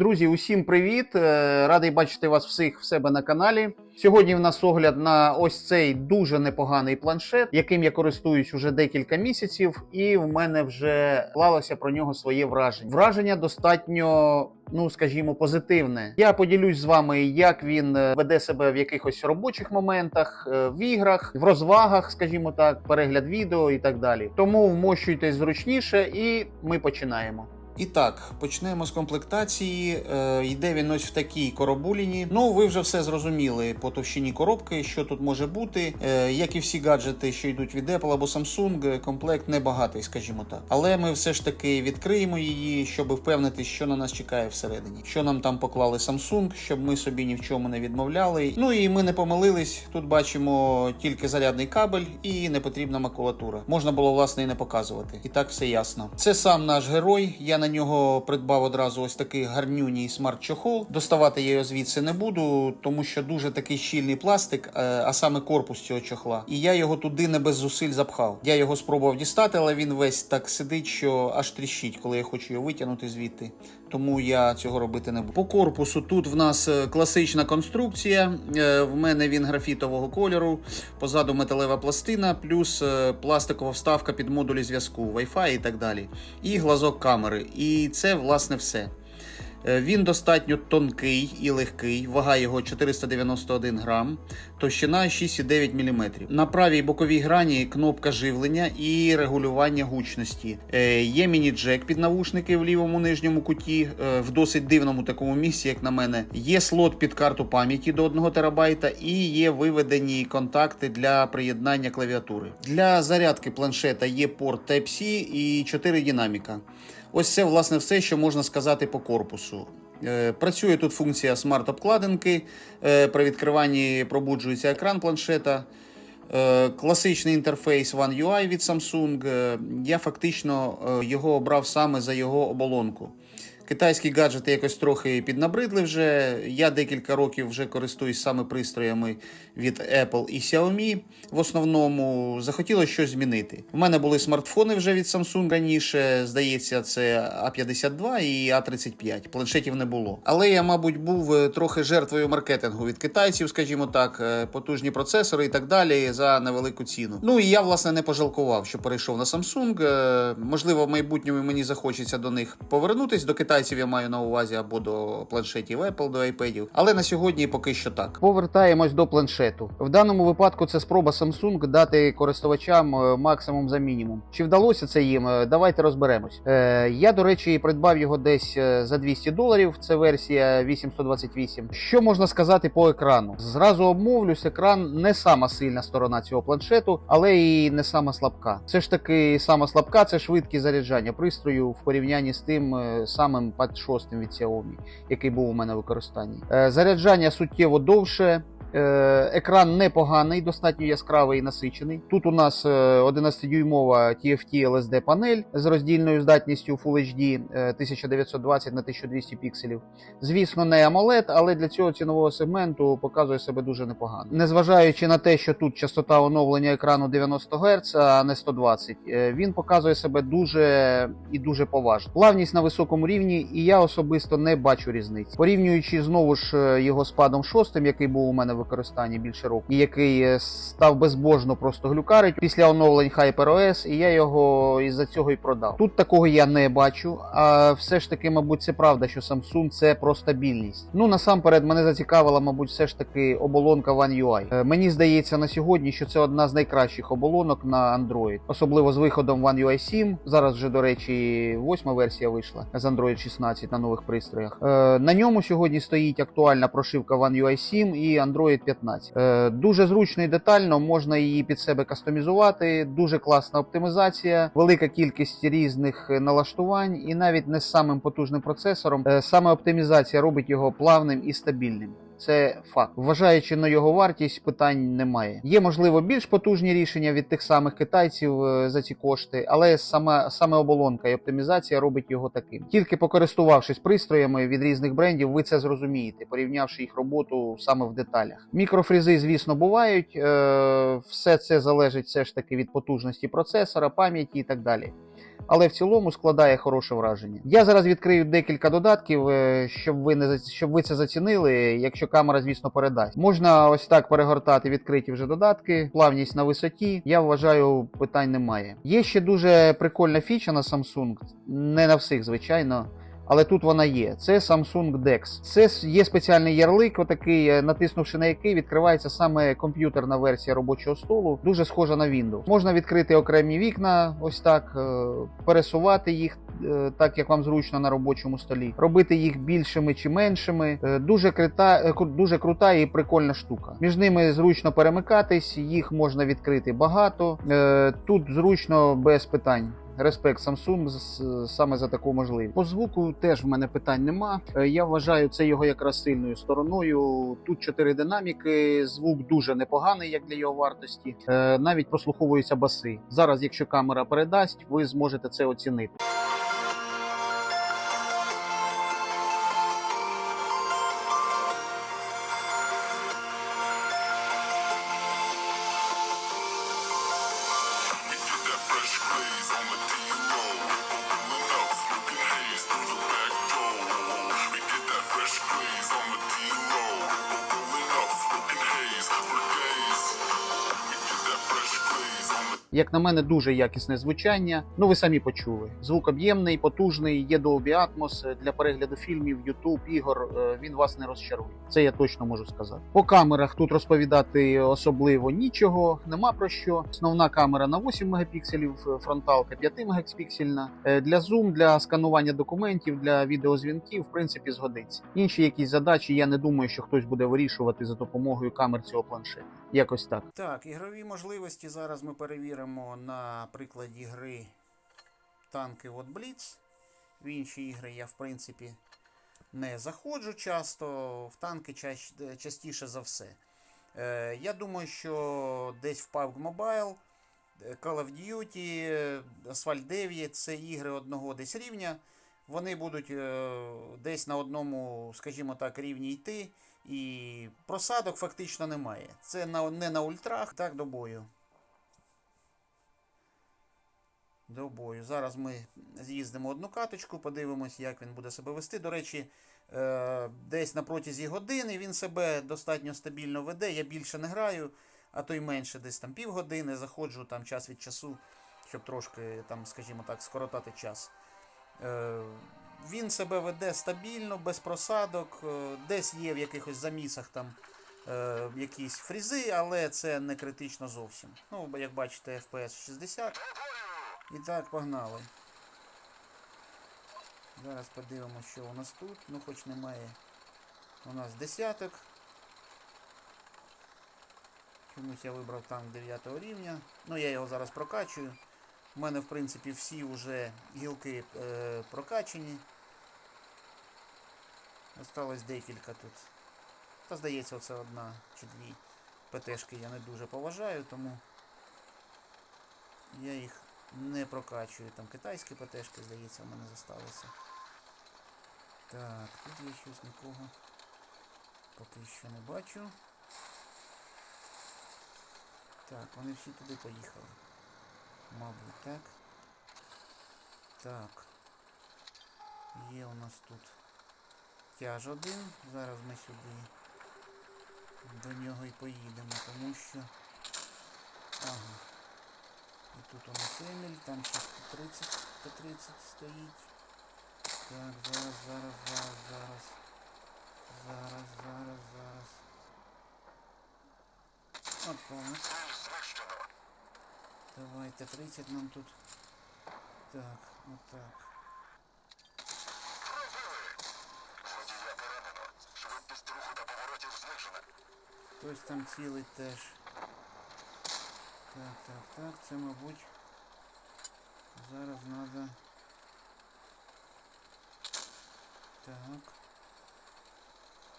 Друзі, усім привіт! Е, Радий бачити вас всіх в себе на каналі. Сьогодні в нас огляд на ось цей дуже непоганий планшет, яким я користуюсь уже декілька місяців, і в мене вже склалося про нього своє враження. Враження достатньо. Ну, скажімо, позитивне. Я поділюсь з вами, як він е, веде себе в якихось робочих моментах, е, в іграх, в розвагах, скажімо так, перегляд відео і так далі. Тому вмощуйтесь зручніше, і ми починаємо. І так, почнемо з комплектації. Е, йде він ось в такій коробуліні. Ну, ви вже все зрозуміли по товщині коробки, що тут може бути. Е, як і всі гаджети, що йдуть від Apple або Samsung, комплект небагатий, скажімо так. Але ми все ж таки відкриємо її, щоб впевнитись, що на нас чекає всередині. Що нам там поклали Samsung, щоб ми собі ні в чому не відмовляли. Ну і ми не помилились. Тут бачимо тільки зарядний кабель і непотрібна макулатура. Можна було власне і не показувати. І так все ясно. Це сам наш герой. Я на нього придбав одразу ось такий гарнюній смарт-чохол. Доставати я його звідси не буду, тому що дуже такий щільний пластик, е, а саме корпус цього чохла. І я його туди не без зусиль запхав. Я його спробував дістати, але він весь так сидить, що аж тріщить, коли я хочу його витягнути звідти. Тому я цього робити не буду. По корпусу тут в нас е, класична конструкція. Е, В мене він графітового кольору. Позаду металева пластина, плюс пластикова вставка під модулі зв'язку, Wi-Fi і так далі. І глазок камери. І це власне все. Е, Він достатньо тонкий і легкий, вага його 491 грам, товщина 6,9 мм. На правій боковій грані кнопка живлення і регулювання гучності. Е, Є міні-джек під навушники в лівому нижньому куті, е, в досить дивному такому місці, як на мене. Є слот під карту пам'яті до 1 терабайта і є виведені контакти для приєднання клавіатури. Для зарядки планшета є порт Type-C і 4 динаміка. Ось це, власне, все, що можна сказати по корпусу. Е, Працює тут функція смарт-обкладинки. Е, При відкриванні пробуджується екран планшета. Е, Класичний інтерфейс One UI від Samsung. Я фактично його обрав саме за його оболонку. Китайські гаджети якось трохи піднабридли вже. Я декілька років вже користуюсь саме пристроями від Apple і Xiaomi. В основному захотілося щось змінити. У мене були смартфони вже від Samsung раніше. Здається, це A52 і A35. Планшетів не було. Але я, мабуть, був е, трохи жертвою маркетингу від китайців, скажімо так, е, потужні процесори і так далі за невелику ціну. Ну і я власне не пожалкував, що перейшов на Samsung. Е, Можливо, в майбутньому мені захочеться до них повернутись. До китайців я маю на увазі або до планшетів Apple, до iPad. Але на сьогодні поки що так. Повертаємось до планшету. В даному випадку це спроба Samsung дати користувачам е, максимум за мінімум. Чи вдалося це їм? Е, Давайте розберемось. Е, я, до речі, придбав його десь за 200 доларів. Це версія 8128. Що можна сказати по екрану? Зразу обмовлюсь, екран не сама сильна сторона цього планшету, але і не сама слабка. Це ж таки сама слабка, це швидкість заряджання пристрою в порівнянні з тим самим Pad 6 від Xiaomi, який був у мене в використанні. Е, Заряджання суттєво довше. Е, Екран непоганий, достатньо яскравий і насичений. Тут у нас е, 11-дюймова TFT LSD панель з роздільною здатністю Full HD е, 1920 на 1200 пікселів. Звісно, не AMOLED, але для цього цінового сегменту показує себе дуже непогано. Незважаючи на те, що тут частота оновлення екрану 90 Гц, а не 120, е, він показує себе дуже і дуже поважно. Плавність на високому рівні, і я особисто не бачу різниці. Порівнюючи знову ж е, його з падом 6, який був у мене в використанні більше року, і який е, став безбожно просто глюкарить після оновлень HyperOS, і я його із-за цього і продав. Тут такого я не бачу. А все ж таки, мабуть, це правда, що Samsung це про стабільність. Ну насамперед мене зацікавила, мабуть, все ж таки оболонка One UI. Е, Мені здається на сьогодні, що це одна з найкращих оболонок на Android, особливо з виходом One UI 7. Зараз вже, до речі, восьма версія вийшла з Android 16 на нових пристроях. Е, На ньому сьогодні стоїть актуальна прошивка One UI 7 і Android 15. Е, Дуже зручно і детально, можна її під себе кастомізувати. Дуже класна оптимізація, велика кількість різних е, налаштувань, і навіть не з самим потужним процесором. е, Саме оптимізація робить його плавним і стабільним. Це факт. Вважаючи на його вартість, питань немає. Є можливо більш потужні рішення від тих самих китайців е, за ці кошти, але саме, саме оболонка і оптимізація робить його таким. Тільки покористувавшись пристроями від різних брендів, ви це зрозумієте, порівнявши їх роботу саме в деталях. Мікрофрізи, звісно, бувають. Е, все це залежить все ж таки від потужності процесора, пам'яті і так далі. Але в цілому складає хороше враження. Я зараз відкрию декілька додатків, е, щоб ви не щоб ви це зацінили, якщо камера, звісно, передасть. Можна ось так перегортати відкриті вже додатки, плавність на висоті. Я вважаю, питань немає. Є ще дуже прикольна фіча на Samsung, не на всіх, звичайно. Але тут вона є. Це Samsung DeX. Це є спеціальний ярлик, отакий, е, натиснувши на який відкривається саме комп'ютерна версія робочого столу, дуже схожа на Windows. Можна відкрити окремі вікна, ось так, е, пересувати їх е, так, як вам зручно на робочому столі, робити їх більшими чи меншими. Дуже крута, е, дуже крута і прикольна штука. Між ними зручно перемикатись, їх можна відкрити багато. Тут зручно без питань. Респект Samsung саме за таку можливість. По звуку теж в мене питань нема. Е, Я вважаю це його якраз сильною стороною. Тут чотири динаміки, звук дуже непоганий, як для його вартості. Е, Навіть прослуховуються баси. Зараз, якщо камера передасть, ви зможете це оцінити. Як на мене, дуже якісне звучання. Ну, ви самі почули. Звук об'ємний, потужний, є Dolby Atmos для перегляду фільмів, YouTube, ігор. е, Він вас не розчарує. Це я точно можу сказати. По камерах тут розповідати особливо нічого, нема про що. Основна камера на 8 мегапікселів, е, фронталка 5 мегапіксельна. Е, Для зум, для сканування документів, для відеозвінків, в принципі, згодиться. Інші якісь задачі, я не думаю, що хтось буде вирішувати за допомогою камер цього планшета. Якось так. Так, ігрові можливості зараз ми перевіримо на прикладі гри танки от Blitz. В інші ігри я, в принципі, не заходжу часто, в танки чаще, частіше за все. Е, я думаю, що десь в PUBG Mobile, Call of Duty, Asphalt 9 це ігри одного десь рівня. Вони будуть е, десь на одному, скажімо так, рівні йти. І просадок фактично немає. Це не на ультрах, так до бою. До бою. Зараз ми з'їздимо одну каточку, подивимось, як він буде себе вести. До речі, е, десь на протязі години він себе достатньо стабільно веде. Я більше не граю, а то й менше, десь там півгодини. Заходжу там час від часу, щоб трошки, там, скажімо так, скоротати час. Е, він себе веде стабільно, без просадок. е, Десь є в якихось замісах там е, якісь фрізи, але це не критично зовсім. Ну, як бачите, FPS 60. І так, погнали. Зараз подивимося, що у нас тут. Ну, хоч немає у нас десяток. Чомусь я вибрав танк 9 рівня. Ну, я його зараз прокачую. У мене, в принципі, всі вже гілки е, прокачені. Осталось декілька тут. Та здається, оце одна чи дві ПТшки я не дуже поважаю, тому я їх не прокачую. Там китайські ПТшки, здається, в мене зосталися. Так, тут я щось нікого поки що не бачу. Так, вони всі туди поїхали. Мабуть, так. Так. Є у нас тут тяж один. Зараз ми сюди до нього і поїдемо, тому що... Ага. І тут у нас Еміль, там ще 130, 130 стоїть. Так, зараз, зараз, зараз, зараз. Зараз, зараз, зараз. Отак. Давайте 30 нам тут. Так, отак. Водія поранено. Швидкість руху та поворотів знижена. Хтось там цілить теж. Так, так, так, це мабуть. Зараз треба. Так.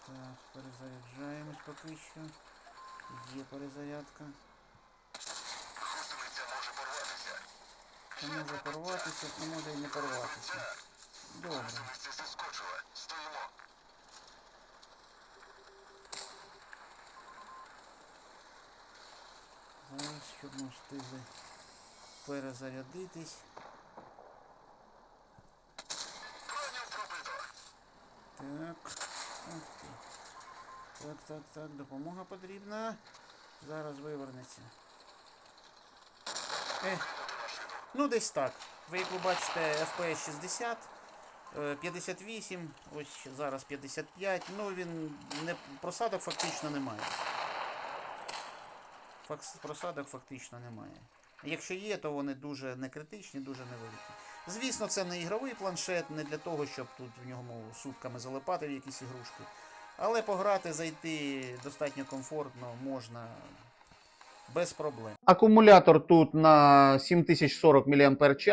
Так, перезаряджаємось поки що. Є перезарядка. Гусениця може порватися. Це може порватися, а може і не порватися. Добре. щоб ми встигли перезарядитись. Так, так, так, так, допомога потрібна. Зараз вивернеться. Е, Ну, десь так. Ви, як ви бачите, FPS 60, 58, ось зараз 55, ну він не просадок фактично немає. Просадок фактично немає. Якщо є, то вони дуже не критичні, дуже невеликі. Звісно, це не ігровий планшет, не для того, щоб тут в ньому сутками залипати в якісь ігрушки. Але пограти, зайти достатньо комфортно можна без проблем. Акумулятор тут на 7040 мАч.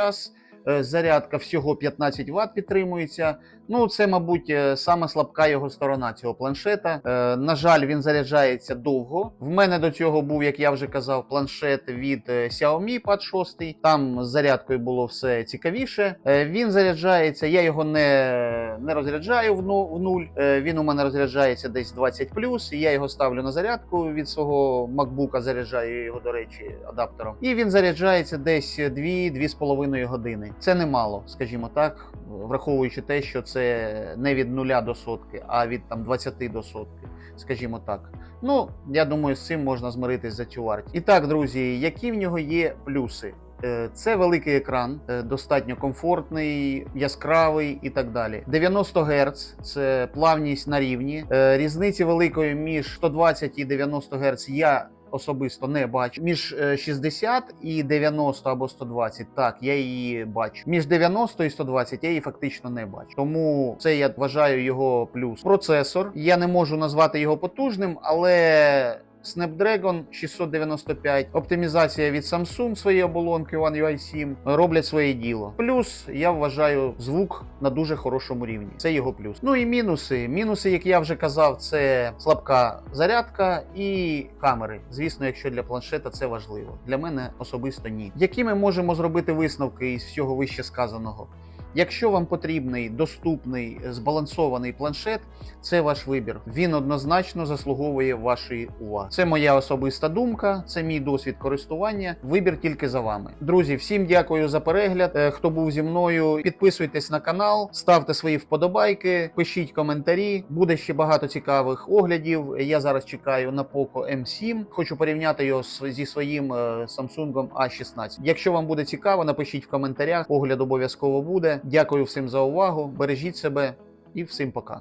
Е, Зарядка всього 15 Вт підтримується. Ну, це, мабуть, е, саме слабка його сторона цього планшета. Е, на жаль, він заряджається довго. В мене до цього був, як я вже казав, планшет від Xiaomi Pad 6. Там з зарядкою було все цікавіше. Він заряджається, я його не, не розряджаю в, ну, нуль. Він у мене розряджається десь 20 і я його ставлю на зарядку від свого MacBook, заряджаю його, до речі, адаптером. І він заряджається десь 2-2,5 години. Це немало, скажімо так, враховуючи те, що це не від нуля до сотки, а від там 20 до сотки, скажімо так. Ну, я думаю, з цим можна змиритись за цю вартість. І так, друзі, які в нього є плюси? Е, Це великий екран, е, достатньо комфортний, яскравий і так далі. 90 Гц це плавність на рівні. Е, Різниці великої між 120 і 90 Гц я особисто не бачу. Між е, 60 і 90 або 120, так, я її бачу. Між 90 і 120 я її фактично не бачу. Тому це я вважаю його плюс. Процесор. Я не можу назвати його потужним, але. Snapdragon 695, оптимізація від Samsung своєї оболонки One UI 7 роблять своє діло. Плюс я вважаю звук на дуже хорошому рівні. Це його плюс. Ну і мінуси. Мінуси, як я вже казав, це слабка зарядка і камери. Звісно, якщо для планшета це важливо. Для мене особисто ні. Які ми можемо зробити висновки із всього вище сказаного? Якщо вам потрібний доступний збалансований планшет, це ваш вибір. Він однозначно заслуговує вашої уваги. Це моя особиста думка, це мій досвід користування. Вибір тільки за вами. Друзі, всім дякую за перегляд. Е, Хто був зі мною, підписуйтесь на канал, ставте свої вподобайки, пишіть коментарі. Буде ще багато цікавих оглядів. Я зараз чекаю на Poco M7. Хочу порівняти його зі своїм е, Samsung A16. Якщо вам буде цікаво, напишіть в коментарях. Огляд обов'язково буде. Дякую всім за увагу. Бережіть себе і всім пока.